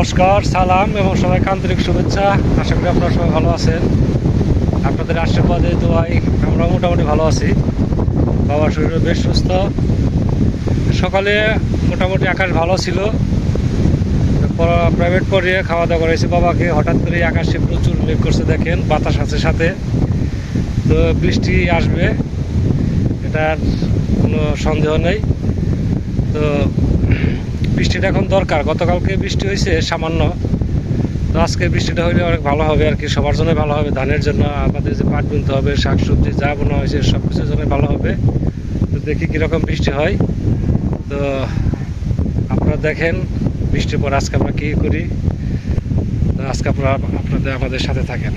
নমস্কার, সালাম এবং সবাইকে আন্তরিক শুভেচ্ছা। আশা করি আপনারা সবাই ভালো আছেন। আপনাদের আশীর্বাদে দোয়াই আমরা মোটামুটি ভালো আছি। বাবার শরীরও বেশ সুস্থ। সকালে মোটামুটি আকাশ ভালো ছিল। প্রাইভেট পড়িয়ে খাওয়া দাওয়া করেছে বাবাকে। হঠাৎ করে আকাশে প্রচুর মেঘ করছে, দেখেন, বাতাস আছে সাথে। তো বৃষ্টি আসবে, এটার কোনো সন্দেহ নেই। তো বৃষ্টিটা এখন দরকার। গতকালকে বৃষ্টি হয়েছে সামান্য। তো আজকে বৃষ্টিটা হলে অনেক ভালো হবে আর কি, সবার জন্য ভালো হবে। ধানের জন্য আমাদের যে পাট বুনতে হবে, শাকসবজি যা বোনা হয়েছে সব কিছুর জন্য ভালো হবে। তো দেখি কীরকম বৃষ্টি হয়। তো আপনারা দেখেন বৃষ্টির পর আজকে আমরা কী করি। আজকে আপনারা আপনাদের আমাদের সাথে থাকেন।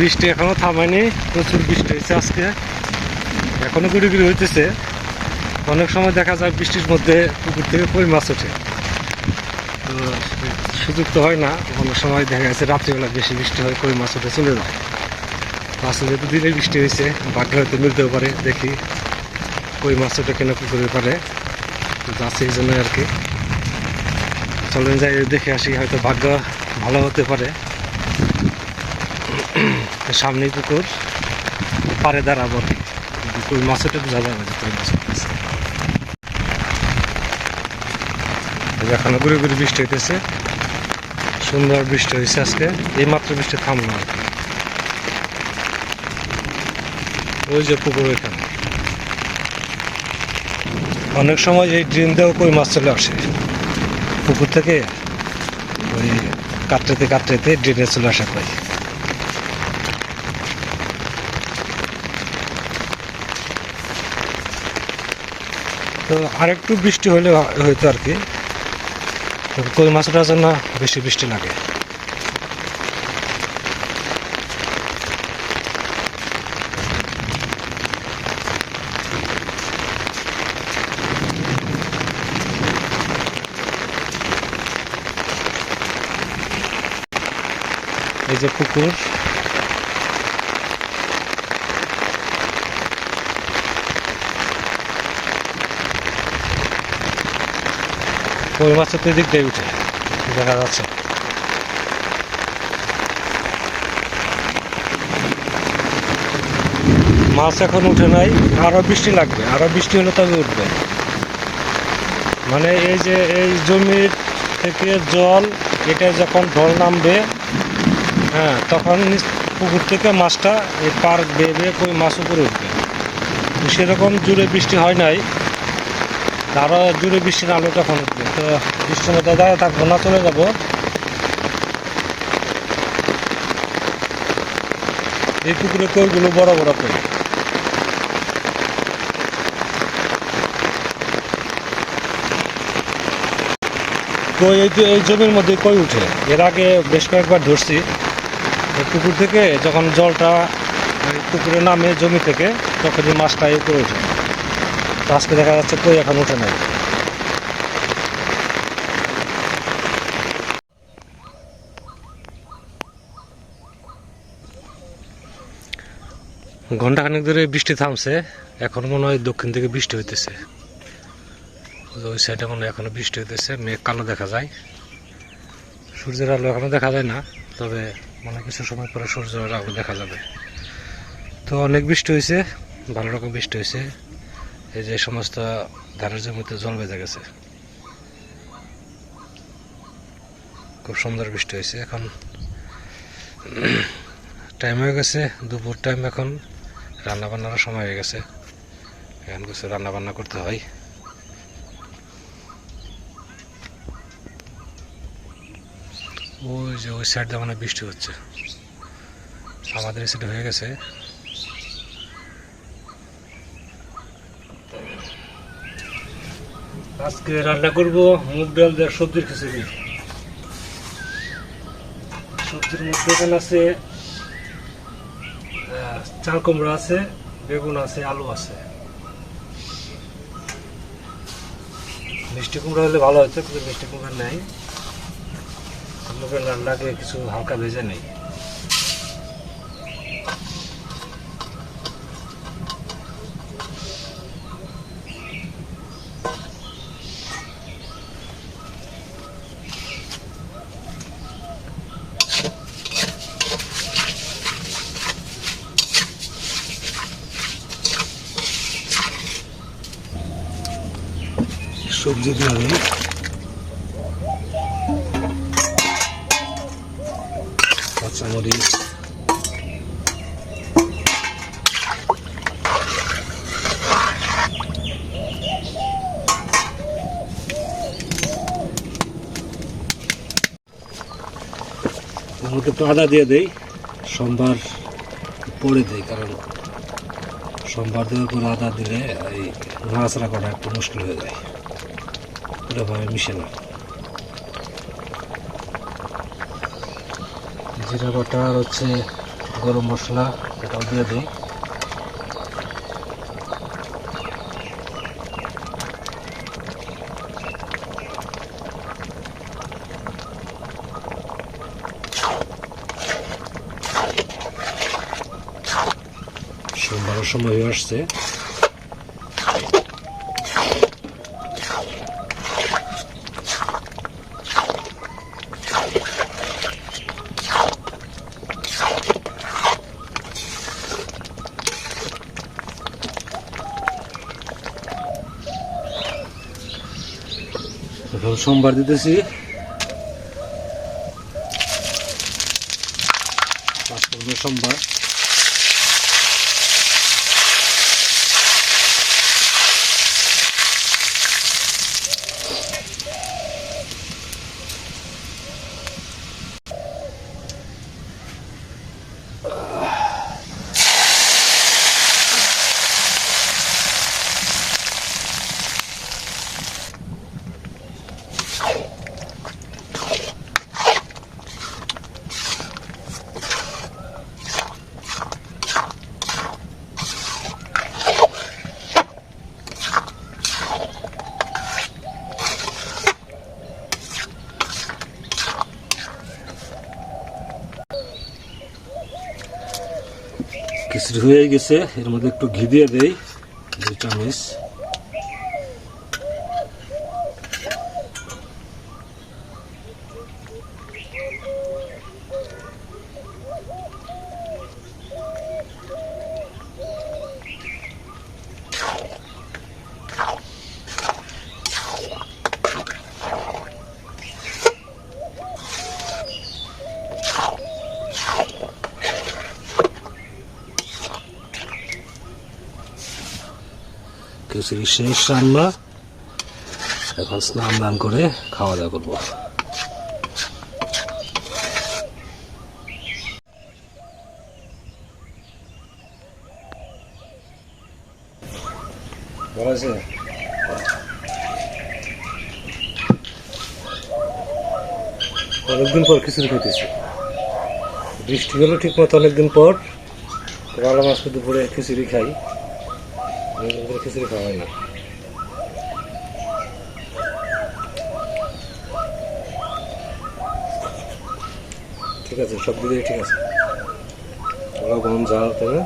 বৃষ্টি এখনও থামায়নি, প্রচুর বৃষ্টি হয়েছে আজকে। এখনও গুড়ি গুড়ি হইতেছে। অনেক সময় দেখা যায় বৃষ্টির মধ্যে পুকুর থেকে কই মাছ ওঠে। তো সুযোগ তো হয় না, অনেক সময় দেখা যাচ্ছে রাত্রিবেলা বেশি বৃষ্টি হয়, কই মাছ ওঠে, চলে যায়। মাছে যেহেতু দিনে বৃষ্টি হয়েছে ভাগ্যে হয়তো মিলতেও পারে, দেখি কই মাছ ওঠে কেন পুকুরের পারে যাচ্ছে এই জন্য আর কি। চলেন যাই, দেখে আসি, হয়তো ভাগ্য ভালো হতে পারে। সামনেই পুকুর পারে দাঁড়াবো। কই মাছ ওটা বোঝা যাবে যে কই মাছ যে ঘুরে ঘুরে বৃষ্টি হইতেছে। সুন্দর বৃষ্টি হয়েছে আজকে এই মাত্র বৃষ্টি থামলো ওই যে পুকুর ওইখানে। অনেক সময় এই ড্রেন দিয়েও কই মাছ চলে আসে। পুকুর থেকে ওই কাটতে কাটতে ড্রেনে চলে আসা কই। তো আরেকটু বৃষ্টি হলে হয়তো আর কি। কই মাছটার জন্য বেশি বৃষ্টি লাগে। এই যে পুকুর। কই মাছের তো এদিক দিয়ে উঠে। দেখা যাচ্ছে। মাছ এখন উঠে নাই, আরও বৃষ্টি লাগবে, আরও বৃষ্টি হলে তবে উঠবে। মানে এই যে এই জমির থেকে জল, এটা যখন ঢল নামবে হ্যাঁ তখন পুকুর থেকে মাছটা এই পার বেয়ে বেয়ে কই মাছ উপরে উঠবে। সেরকম জুড়ে বৃষ্টি হয় নাই। আরও জুড়ে বৃষ্টি নামলে তখন উঠবে তো বৃষ্টির মধ্যে দাঁড়িয়ে থাকব, না চলে যাব। এই পুকুরে কইগুলো বড় বড় কই কই, এই এই জমির মধ্যে কই উঠে? এর আগে বেশ কয়েকবার ধরছি। পুকুর থেকে যখন জলটা পুকুরে নামে জমি থেকে তখন মাছটা এই উপরে ওঠে তো আজকে দেখা যাচ্ছে কই এখন উঠে নাই। ঘন্টাখানেক ধরে বৃষ্টি থামছে, এখন মনে হয় দক্ষিণ থেকে বৃষ্টি হইতেছে। ওই সাইডে মনে হয় এখনও বৃষ্টি হইতেছে, মেঘ কালো দেখা যায়। সূর্যের আলো এখনও দেখা যায় না, তবে মনে কিছু সময় পরে সূর্যের আলো দেখা যাবে। তো অনেক বৃষ্টি হয়েছে ভালো রকম বৃষ্টি হয়েছে এই যে সমস্ত ধানের জমিতে জল বেঁধে গেছে। খুব সুন্দর বৃষ্টি হয়েছে। এখন টাইম হয়ে গেছে, দুপুর টাইম এখন রান্না বান্নার সময় হয়ে গেছে। এখন কিছু রান্না বান্না করতে হয়। ওই যে ওই সাইড মানে বৃষ্টি হচ্ছে। আমাদের এই সাইডে হয়ে গেছে। আজকে রান্না করব মুগ ডাল দিয়ে সবজির খিচুড়ি। সবজির মধ্যে এখানে আছে চাল কুমড়া আছে, বেগুন আছে, আলু আছে। মিষ্টি কুমড়া হলে ভালো হতো, কিন্তু মিষ্টি কুমড়া নেই। মুগের রান্নাকে কিছু হালকা ভেজে নেই। দিই কাঁচামরিচ এর মধ্যে একটু আদা দিয়ে দেই, সোমবার পরে দেই, কারণ সোমবার দেওয়ার পর আদা দিলে এই নাড়াচাড়া করা একটু মুশকিল হয়ে যায়। পুরোভাবে মিশে না। জিরা বাটা আর হচ্ছে গরম মশলা এটাও দিয়ে দিই। সোমবারের সময় আসছে। এখন সোমবার দিতেছি। সোমবার। হয়ে গেছে। এর মধ্যে একটু ঘি দিয়ে দেই দুই চামচ। খিচুড়ি শেষ রান্না এখন স্নান দান করে খাওয়া দাওয়া করব। অনেকদিন পর খিচুড়ি খেতেছি বৃষ্টি হলো ঠিক মতো অনেকদিন পর। ভালো মাছকে দুপুরে খিচুড়ি খাই। ধরে খিচুড়ি খাওয়া ঠিক আছে সব দিকে ঠিক আছে লবণ জাল তাই না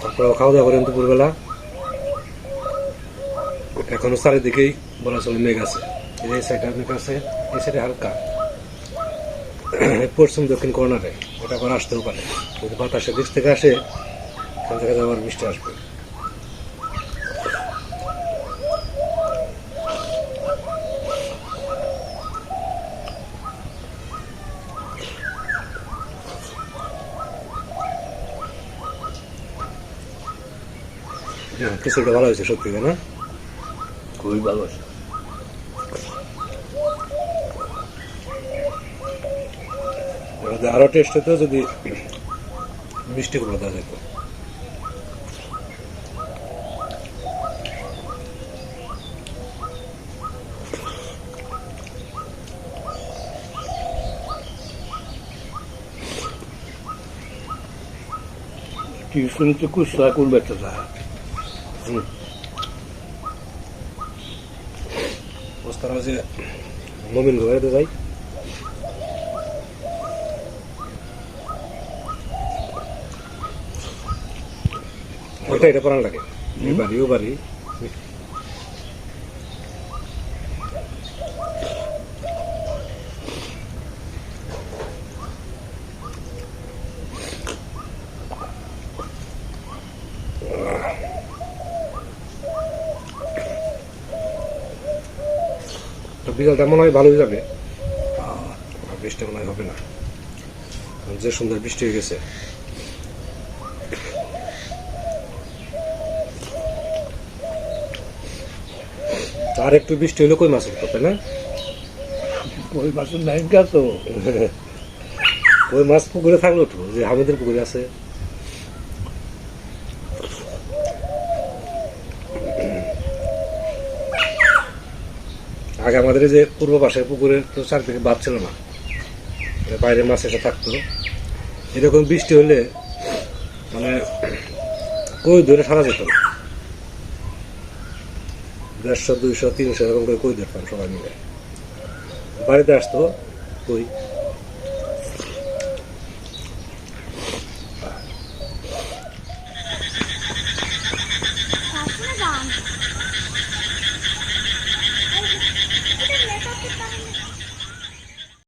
তারপর খাওয়া দাওয়া করেন দুপুরবেলা। এখনও চারিদিকেই বলা চলে মেঘ আছে। এই সাইডে মেঘ আছে এই সাইডে হালকা। পশ্চিম দক্ষিণ কর্নারে ওটা আবার আসতেও পারে। যদি বাতাসের দিক থেকে আসে, এখান থেকে আবার বৃষ্টি আসবে। কিছুটা ভালো হয়েছে সত্যি না? খুবই ভালো আরও টেস্ট হতো যদি মিষ্টি গুলো দেওয়া যেত টিউশনিতে কুসা করবে একটা তারা যে মমিন ঘরে তো যাই। ওইটা এটা পড়ান লাগে। এই বাড়ি। বিকালটা মনে হয় ভালোই যাবে। আর বৃষ্টি মনে হয় হবে না। যে সুন্দর বৃষ্টি হয়ে গেছে। আর একটু বৃষ্টি হলে কই মাছ উঠতো না? ওই মাছের নায়িকা তো। ওই মাছ পুকুরে থাকলে উঠবো যে হামিদের পুকুরে আছে। আগে আমাদের যে পূর্ব পাশে পুকুরে তো চারদিকে বাদ ছিল না। মানে বাইরে মাছ এসে থাকতো। এরকম বৃষ্টি হলে মানে কই ধরে সারা যেত। না দেড়শো, দুইশো, তিনশো এরকম করে কই ধরতাম সবাই মিলে। বাড়িতে আসতো কই?